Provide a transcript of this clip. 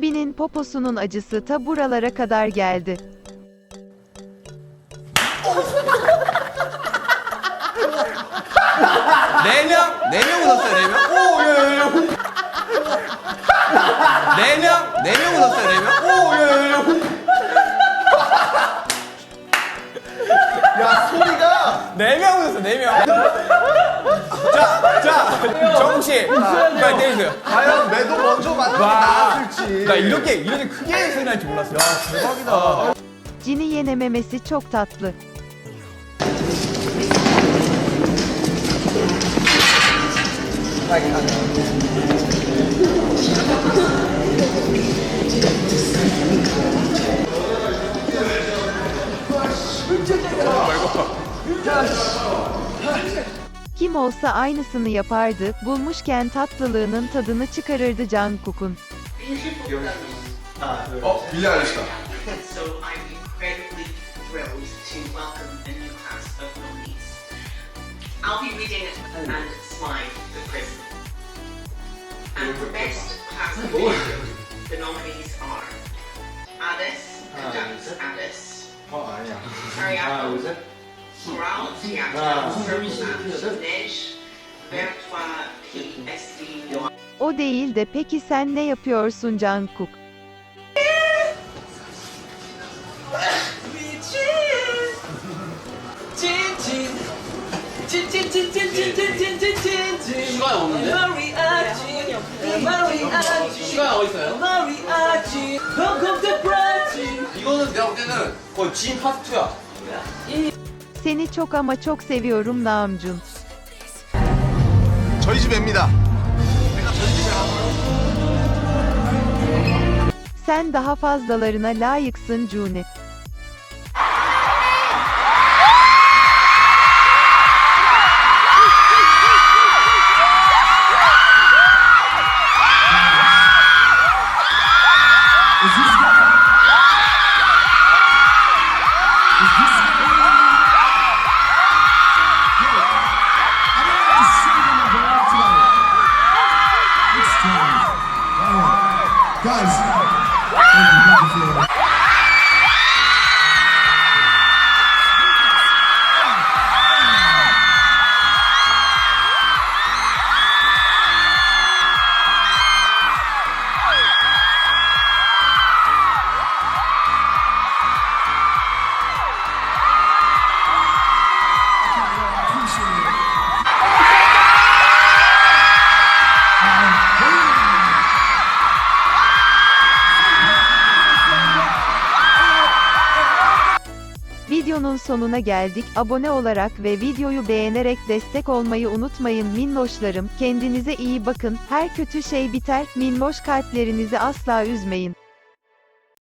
Cini'nin poposunun acısı ta buralara kadar geldi. 네 명? 네 명 웃었어요, 네 명? 오, 예, 예, 예. 네 명? 네 명 웃었어요, 네 명? 오, 예, 예, 예. 야 소리가 네명 웃었어요, 네 명. 자, 자, 정국 씨, 빨리 때리세요. 과연 매도 먼저 맞는 게 와, 나았을지. 나 이렇게 이렇게 크게 소리 날줄 몰랐어요. 야, 대박이다. Cini yenememesi çok tatlı. Kim olsa aynısını yapardı, bulmuşken tatlılığının tadını çıkarırdı Jungkook'un. 어 빌리 아리스다. So I'm incredibly thrilled to welcome a new class of nominees. I'll be reading and slide for prison. And for best class of video, the nominees are Alice conducts Alice, 어 아니야. Ariadne, Moral Theatre, Nej, Vertois PSD O değil de peki sen ne yapıyorsun Jungkook? 시간 없는데? 시간 어디 있어요? 이거는 내가 볼 때는 거의 진 파트 2야. Seni çok ama çok seviyorum Namjoon. 저희 집입니다. Sen daha fazlalarına layıksın Juni. Videonun sonuna geldik. Abone olarak ve videoyu beğenerek destek olmayı unutmayın minnoşlarım. Kendinize iyi bakın. Her kötü şey biter. Minnoş kalplerinizi asla üzmeyin.